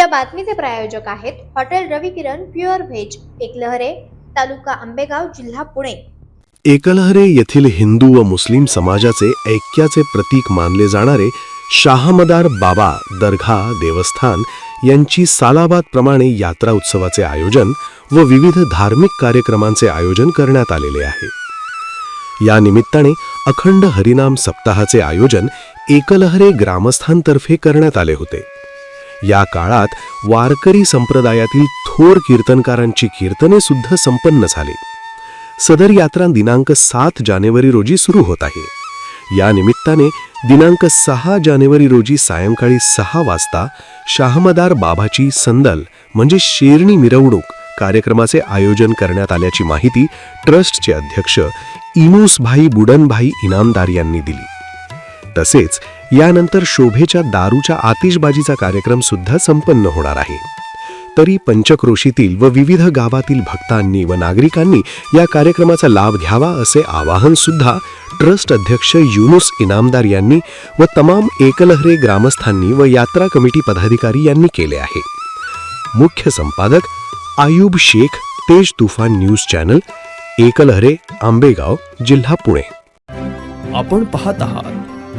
या बातमीचे प्रायोजक आहेत hotel Ravi Kiran pure veg Eklahare taluka Ambegaon जिल्हा पुणे. एकलहरे येथील हिंदू व मुस्लिम समाजाचे ऐक्याचे प्रतीक मानले जाणारे शाहमदार बाबा दर्गा देवस्थान यांची सालाबाद प्रमाणे यात्रा उत्सवाचे आयोजन व विविध धार्मिक कार्यक्रमांचे आयोजन करण्यात आलेले आहे. या निमित्ताने अखंड हरिनाम सप्ताहाचे आयोजन एकलहरे ग्रामस्थांतर्फे करण्यात आले होते. या काळात वारकरी संप्रदायातील थोर कीर्तनकारांची कीर्तने सुद्धा संपन्न झाली. सदर यात्रा दिनांक सात जानेवारी रोजी सुरू होत आहे. या निमित्ताने दिनांक सहा जानेवारी रोजी सायंकाळी सहा वाजता शाहमदार बाबाची संदल म्हणजे शेरणी मिरवणूक कार्यक्रमाचे आयोजन करण्यात आल्याची माहिती ट्रस्टचे अध्यक्ष इनूसभाई बुडनभाई इनामदार यांनी दिली. तसेच यानंतर शोभेच्या दारूच्या आतिषबाजीचा कार्यक्रम सुद्धा संपन्न होणार आहे. तरी पंचक्रोशीतील व विविध गावातील भक्तांनी व नागरिकांनी या कार्यक्रमाचा लाभ घ्यावा असे आवाहन सुद्धा ट्रस्ट अध्यक्ष युनुस इनामदार यांनी व तमाम एकलहरे ग्रामस्थांनी व यात्रा कमिटी पदाधिकारी यांनी केले आहे. मुख्य संपादक आयुब शेख तेज तुफान न्यूज चॅनल एकलहरे आंबेगाव जिल्हा पुणे. आपण पाहत आहात